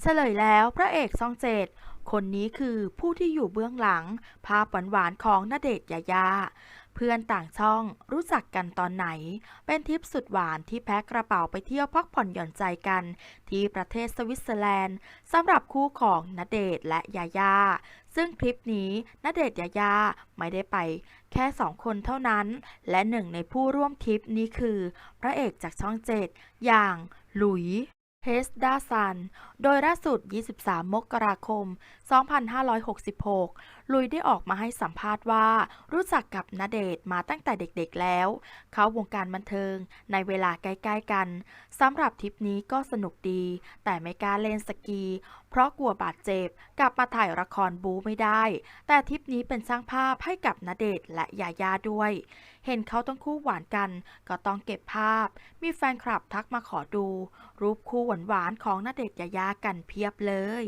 เฉลยแล้วพระเอกช่องเจ็ดคนนี้คือผู้ที่อยู่เบื้องหลัง ภาพหวานๆของณเดชน์ยายา เพื่อนต่างช่องรู้จักกันตอนไหน เป็นทริปสุดหวานที่แพ็คกระเป๋าไปเที่ยวพักผ่อนหย่อนใจกัน ที่ประเทศสวิตเซอร์แลนด์สำหรับคู่ของณเดชน์และยายา ซึ่งทริปนี้ณเดชน์ยายาไม่ได้ไปแค่สองคนเท่านั้น และหนึ่งในผู้ร่วมทริปนี้คือ พระเอกจากช่องเจ็ดอย่างหลุย เฮสดาซัน โดยล่าสุด 23 มกราคม 2566 ลุยได้ออกมาให้สัมภาษณ์ว่า รู้จักกับณเดชน์มาตั้งแต่เด็กๆแล้ว เขาวงการบันเทิงในเวลาใกล้ๆกัน สำหรับทริปนี้ก็สนุกดี แต่ไม่กล้าเล่นสกี เพราะกลัวบาดเจ็บกลับมาถ่ายละครบูไม่ได้ แต่ทริปนี้เป็นสร้างภาพให้กับณเดชน์และยาย่าด้วย เห็นเขาต้องคู่หวานกัน ก็ต้องเก็บภาพ มีแฟนคลับทักมาขอดู รูปคู่หวานๆของนาเดชยายากันเพียบเลย